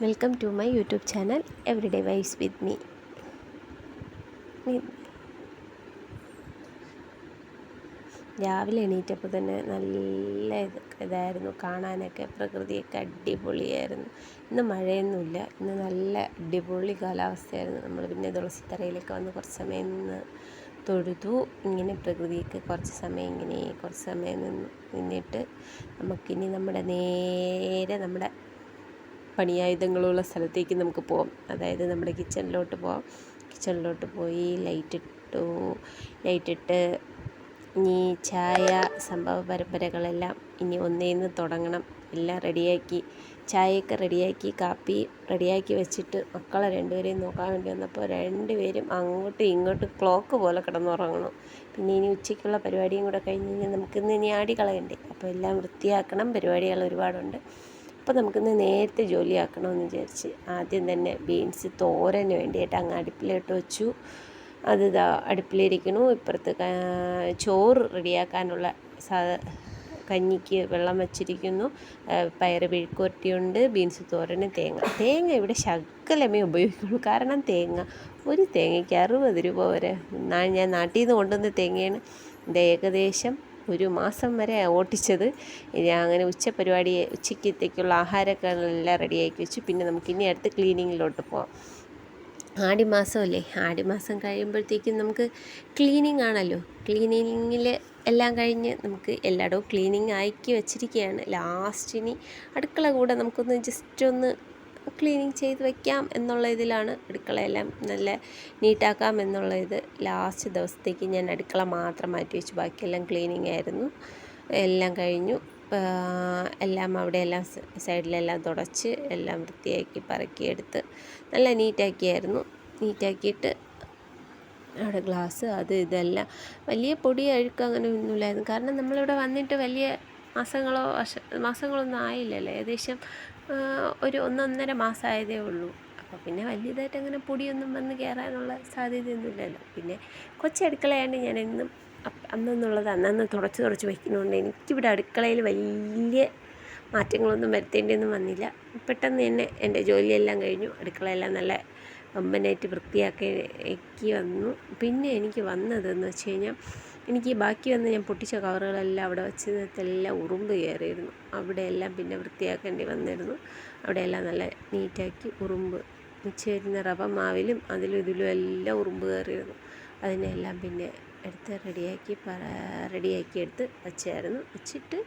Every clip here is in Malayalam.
Welcome to my YouTube channel every day wise with me. രാവിലെ എണീറ്റപ്പോൾ തന്നെ നല്ല ഇത് ഇതായിരുന്നു കാണാനൊക്കെ പ്രകൃതിയൊക്കെ അടിപൊളിയായിരുന്നു. ഇന്ന് മഴയൊന്നുമില്ല ഇന്ന് നല്ല അടിപൊളി കാലാവസ്ഥയായിരുന്നു. നമ്മൾ പിന്നെ തുളസിത്തറയിലൊക്കെ വന്ന് കുറച്ച് സമയം നിന്ന് തൊഴുതു ഇങ്ങനെ പ്രകൃതിയൊക്കെ കുറച്ച് സമയം ഇങ്ങനെ കുറച്ച് സമയം നിന്ന് നിന്നിട്ട് നമുക്കിനി നമ്മുടെ നേരെ നമ്മുടെ പണിയായുധങ്ങളുള്ള സ്ഥലത്തേക്ക് നമുക്ക് പോവാം. അതായത് നമ്മുടെ കിച്ചണിലോട്ട് പോവാം. കിച്ചണിലോട്ട് പോയി ലൈറ്റ് ഇട്ടു ലൈറ്റ് ഇട്ട് ഇനി ചായ സംഭവ പരമ്പരകളെല്ലാം ഇനി ഒന്നേന്ന് തുടങ്ങണം. എല്ലാം റെഡിയാക്കി ചായയൊക്കെ റെഡിയാക്കി കാപ്പി റെഡിയാക്കി വെച്ചിട്ട് മക്കളെ രണ്ടുപേരെയും നോക്കാൻ വേണ്ടി വന്നപ്പോൾ രണ്ടുപേരും അങ്ങോട്ടും ഇങ്ങോട്ടും ക്ലോക്ക് പോലെ കിടന്നുറങ്ങണം. പിന്നെ ഇനി ഉച്ചയ്ക്കുള്ള പരിപാടിയും കൂടെ കഴിഞ്ഞ് കഴിഞ്ഞാൽ നമുക്കിന്ന് ഇനി ആടി കളയണ്ടേ? അപ്പോൾ എല്ലാം വൃത്തിയാക്കണം. പരിപാടികൾ ഒരുപാടുണ്ട്. അപ്പോൾ നമുക്കിന്ന് നേരത്തെ ജോലിയാക്കണമെന്ന് വിചാരിച്ച് ആദ്യം തന്നെ ബീൻസ് തോരന് വേണ്ടിയിട്ട് അങ്ങ് അടുപ്പിലിട്ട് വെച്ചു. അത് ഇതാ അടുപ്പിലിരിക്കണു ഇപ്പുറത്ത് ചോറ് റെഡിയാക്കാനുള്ള സാ കഞ്ഞിക്ക് വെള്ളം വച്ചിരിക്കുന്നു. പയർ പിഴുക്കുരട്ടിയുണ്ട് ബീൻസ് തോരന് തേങ്ങ. തേങ്ങ ഇവിടെ ശകലമേ ഉപയോഗിക്കുള്ളൂ. കാരണം തേങ്ങ ഒരു തേങ്ങയ്ക്ക് അറുപത് രൂപ വരെ. ഞാൻ നാട്ടിൽ നിന്ന് കൊണ്ടുവന്ന തേങ്ങയാണ്. ഏകദേശം ഒരു മാസം വരെ ഓട്ടിച്ചത്. അങ്ങനെ ഉച്ച പരിപാടി ഉച്ചക്കത്തേക്കുള്ള ആഹാരമൊക്കെ എല്ലാം റെഡിയാക്കി വെച്ചു. പിന്നെ നമുക്ക് ഇനി അടുത്ത് ക്ലീനിങ്ങിലോട്ട് പോവാം. ആടിമാസമല്ലേ? ആടിമാസം കഴിയുമ്പോഴത്തേക്കും നമുക്ക് ക്ലീനിങ് ആണല്ലോ. ക്ലീനിങ്ങിൽ എല്ലാം കഴിഞ്ഞ് നമുക്ക് എല്ലായിടവും ക്ലീനിങ് ആക്കി വെച്ചിരിക്കുകയാണ്. ലാസ്റ്റിനി അടുക്കള കൂടെ നമുക്കൊന്ന് ജസ്റ്റ് ഒന്ന് ക്ലീനിങ് ചെയ്ത് വയ്ക്കാം എന്നുള്ള ഇതിലാണ് അടുക്കളയെല്ലാം നല്ല നീറ്റാക്കാം എന്നുള്ള ഇത് ലാസ്റ്റ് ദിവസത്തേക്ക് ഞാൻ അടുക്കള മാത്രം മാറ്റി വെച്ചു. ബാക്കിയെല്ലാം ക്ലീനിങ് ആയിരുന്നു. എല്ലാം കഴിഞ്ഞു. എല്ലാം അവിടെ എല്ലാം സൈഡിലെല്ലാം തുടച്ച് എല്ലാം വൃത്തിയാക്കി പറക്കിയെടുത്ത് നല്ല നീറ്റാക്കിയായിരുന്നു. നീറ്റാക്കിയിട്ട് അവിടെ ഗ്ലാസ് അത് ഇതെല്ലാം വലിയ പൊടി അഴുക്ക് അങ്ങനെ ഒന്നുമില്ലായിരുന്നു. കാരണം നമ്മളിവിടെ വന്നിട്ട് വലിയ മാസങ്ങളോ വർഷ മാസങ്ങളൊന്നും ആയില്ലല്ലോ. ഏകദേശം ഒരു ഒന്നൊന്നര മാസമായതേ ഉള്ളൂ. അപ്പോൾ പിന്നെ വലിയതായിട്ട് അങ്ങനെ പൊടിയൊന്നും വന്ന് കയറാനുള്ള സാധ്യതയൊന്നുമില്ലല്ലോ. പിന്നെ കൊച്ചടുക്കളയാണ്ട് ഞാൻ എന്നും അന്നെന്നുള്ളത് അന്നന്ന് തുടച്ച് തുടച്ച് വയ്ക്കുന്നതുകൊണ്ട് എനിക്കിവിടെ അടുക്കളയിൽ വലിയ മാറ്റങ്ങളൊന്നും വരുത്തേണ്ടിയൊന്നും വന്നില്ല. പെട്ടെന്ന് തന്നെ എന്റെ ജോലിയെല്ലാം കഴിഞ്ഞു. അടുക്കളയെല്ലാം നല്ല വമ്പനായിട്ട് വൃത്തിയാക്കി വന്നു. പിന്നെ എനിക്ക് വന്നതെന്ന് വെച്ച് കഴിഞ്ഞാൽ എനിക്ക് ബാക്കി വന്ന് ഞാൻ പൊട്ടിച്ച കവറുകളെല്ലാം അവിടെ വെച്ചതെല്ലാം ഉറുമ്പ് കയറിയിരുന്നു. അവിടെയെല്ലാം പിന്നെ വൃത്തിയാക്കേണ്ടി വന്നിരുന്നു. അവിടെയെല്ലാം നല്ല നീറ്റാക്കി ഉറുമ്പ് ഉച്ചയിരുന്ന റവ മാവിലും അതിലും ഇതിലും എല്ലാം ഉറുമ്പ് കയറിയിരുന്നു. അതിനെല്ലാം പിന്നെ എടുത്ത് റെഡിയാക്കി റെഡിയാക്കി എടുത്ത് വച്ചായിരുന്നു. വെച്ചിട്ട്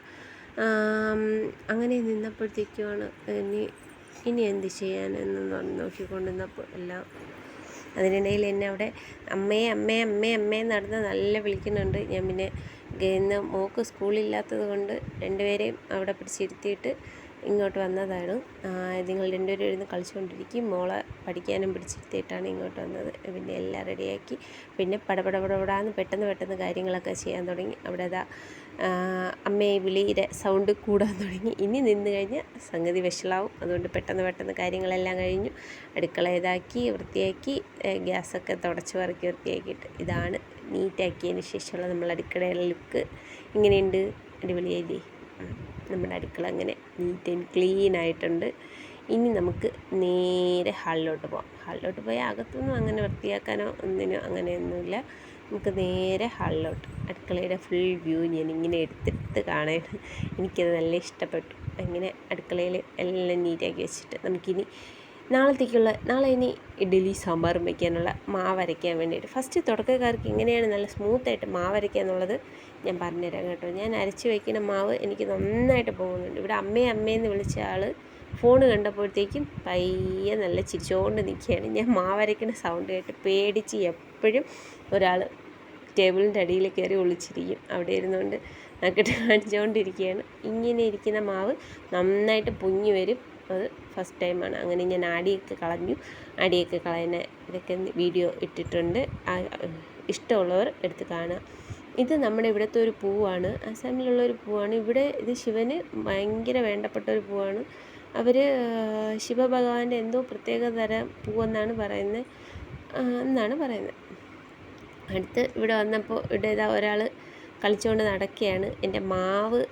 അങ്ങനെ നിന്നപ്പോഴത്തേക്കുമാണ് ഇനി ഇനി എന്ത് ചെയ്യാനെന്ന് നോക്കിക്കൊണ്ടിരുന്നപ്പോൾ എല്ലാം അതിനിടയിൽ എന്നെ അവിടെ അമ്മേ അമ്മേ അമ്മേ അമ്മയെ നടന്ന് നല്ല വിളിക്കുന്നുണ്ട്. ഞാൻ പിന്നെ ഇന്ന് മോക്ക് സ്കൂളില്ലാത്തത് കൊണ്ട് രണ്ടുപേരെയും അവിടെ പിടിച്ചിരുത്തിയിട്ട് ഇങ്ങോട്ട് വന്നതാണ്. നിങ്ങൾ രണ്ടുപേരും ഇരുന്ന് കളിച്ചുകൊണ്ടിരിക്കും. മോളെ പഠിക്കാനും പിടിച്ചിരുത്തിയിട്ടാണ് ഇങ്ങോട്ട് വന്നത്. പിന്നെ എല്ലാം റെഡിയാക്കി പിന്നെ പടപടപടപടാന്ന് പെട്ടെന്ന് പെട്ടെന്ന് കാര്യങ്ങളൊക്കെ ചെയ്യാൻ തുടങ്ങി. അവിടെ അതാ അമ്മയെ വിളിയുടെ സൗണ്ട് കൂടാൻ തുടങ്ങി. ഇനി നിന്ന് കഴിഞ്ഞാൽ സംഗതി വഷളാവും. അതുകൊണ്ട് പെട്ടെന്ന് പെട്ടെന്ന് കാര്യങ്ങളെല്ലാം കഴിഞ്ഞു. അടുക്കള ഇതാക്കി വൃത്തിയാക്കി ഗ്യാസൊക്കെ തുടച്ച് പറക്കി വൃത്തിയാക്കിയിട്ട് ഇതാണ് നീറ്റാക്കിയതിന് ശേഷമുള്ള നമ്മൾ അടുക്കളയുടെ ലുക്ക്. ഇങ്ങനെയുണ്ട്. അടിപൊളിയായില്ലേ? നമ്മുടെ അടുക്കള അങ്ങനെ നീറ്റ് ആൻഡ് ക്ലീൻ ആയിട്ടുണ്ട്. ഇനി നമുക്ക് നേരെ ഹാളിലോട്ട് പോകാം ഹാളിലോട്ട് പോയാൽ അകത്തൊന്നും അങ്ങനെ വൃത്തിയാക്കാനോ ഒന്നിനോ അങ്ങനെയൊന്നുമില്ല. നമുക്ക് നേരെ ഹാളിലോട്ട്. അടുക്കളയുടെ ഫുൾ വ്യൂ ഇങ്ങനെ എടുത്തെടുത്ത് കാണാൻ എനിക്കത് നല്ല ഇഷ്ടപ്പെട്ടു. അങ്ങനെ അടുക്കളയിൽ എല്ലാം നീറ്റാക്കി വെച്ചിട്ട് നമുക്കിനി നാളത്തേക്കുള്ള നാളെ ഇനി ഇഡ്ഡലി സാമ്പാറും വയ്ക്കാനുള്ള മാവ് അരയ്ക്കാൻ വേണ്ടിയിട്ട്. ഫസ്റ്റ് തുടക്കക്കാർക്ക് ഇങ്ങനെയാണ് നല്ല സ്മൂത്തായിട്ട് മാവ് എന്നുള്ളത് ഞാൻ പറഞ്ഞുതരാം കേട്ടോ. ഞാൻ അരച്ച് വയ്ക്കുന്ന മാവ് എനിക്ക് നന്നായിട്ട് പോകുന്നുണ്ട്. ഇവിടെ അമ്മേ അമ്മയെന്ന് വിളിച്ച ആൾ ഫോൺ കണ്ടപ്പോഴത്തേക്കും പയ്യെ നല്ല ചിരിച്ചുകൊണ്ട് നിൽക്കുകയാണ് ഞാൻ മാവരയ്ക്കുന്ന സൗണ്ട് കേട്ട് പേടിച്ച് എപ്പോഴും ഒരാൾ ടേബിളിന്റെ അടിയിൽ കയറി ഒളിച്ചിരിക്കും. അവിടെ ഇരുന്നുകൊണ്ട് നക്കിട്ട് കാണിച്ചുകൊണ്ടിരിക്കുകയാണ് ഇങ്ങനെ ഇരിക്കുന്ന മാവ് നന്നായിട്ട് പൊങ്ങി വരും. അത് ഫസ്റ്റ് ടൈമാണ് അങ്ങനെ ഞാൻ ആടിയൊക്കെ കളഞ്ഞു. ആടിയൊക്കെ കളയുന്ന ഇതൊക്കെ വീഡിയോ ഇട്ടിട്ടുണ്ട്. ഇഷ്ടമുള്ളവർ എടുത്ത് കാണുക. ഇത് നമ്മുടെ ഇവിടുത്തെ ഒരു പൂവാണ്. അസാമിലുള്ള ഒരു പൂവാണ്. ഇവിടെ ഇത് ശിവന് ഭയങ്കര വേണ്ടപ്പെട്ട ഒരു പൂവാണ്. അവർ ശിവഭഗവാന്റെ എന്തോ പ്രത്യേക തരം പൂവെന്നാണ് പറയുന്നത്. എന്നാണ് പറയുന്നത്. അടുത്ത് ഇവിടെ വന്നപ്പോൾ ഇവിടെ ഇതാ ഒരാൾ കളിച്ചുകൊണ്ട് നടക്കുകയാണ് എന്റെ മാവ്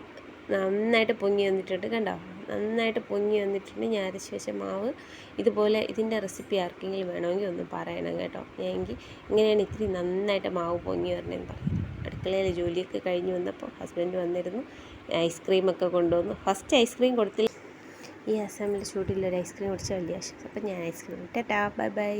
നന്നായിട്ട് പൊങ്ങി വന്നിട്ടുണ്ട് കണ്ടോ? നന്നായിട്ട് പൊങ്ങി വന്നിട്ടുണ്ട്. ഞാൻ അരച്ച് വെച്ച മാവ് ഇതുപോലെ ഇതിന്റെ റെസിപ്പി ആർക്കെങ്കിലും വേണമെങ്കിൽ ഒന്ന് പറയണം കേട്ടോ. എങ്കിൽ ഇങ്ങനെയാണ് ഇത്തിരി നന്നായിട്ട് മാവ് പൊങ്ങി വരണമെന്ന് പറയുന്നത്. അടുക്കളയിൽ ജോലിയൊക്കെ കഴിഞ്ഞ് വന്നപ്പോൾ ഹസ്ബൻഡ് വന്നിരുന്നു. ഐസ്ക്രീമൊക്കെ കൊണ്ടുവന്നു. ഫസ്റ്റ് ഐസ്ക്രീം കൊടുത്തില്ല. ഈ അസമിൽ ചൂടില്ല ഒരു ഐസ്ക്രീം കുടിച്ചാൽ വലിയ ആവശ്യം അപ്പം ഞാൻ ഐസ്ക്രീം ടാ ബൈ ബൈ.